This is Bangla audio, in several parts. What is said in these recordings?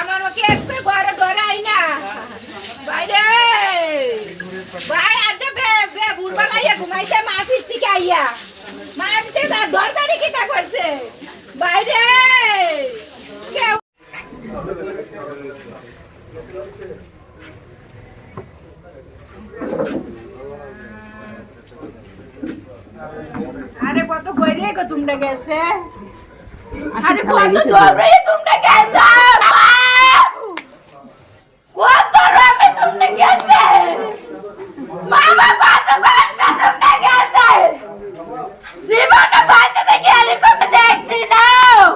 আমার ওকে একটু ঘরে ডরাই না। বাইরে। ভাই আজকে বে বে লাইয়া ঘুমাইছে, মা ফির থেকে আইয়া? মা ফির তার দরদারি কিতা করছে? বাইরে। আরে কত গইরে গো তোমরা গেছে? আরে কত দৌড়ে তোমরা গেছে? কত রমে তোমরা গেছে? মামা কত কষ্ট তোমরা গেছে? জীবনে বাঁচতে থেকে এরকম দেখছিলাম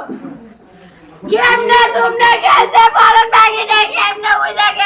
কেমনে তোমরা গেছে? মরণ ভাগিনে কেমনে উঠে গেছো।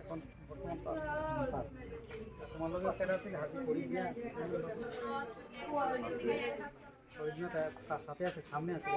এখন বর্তমান সেটা হাতে সাথে আছে সামনে আছে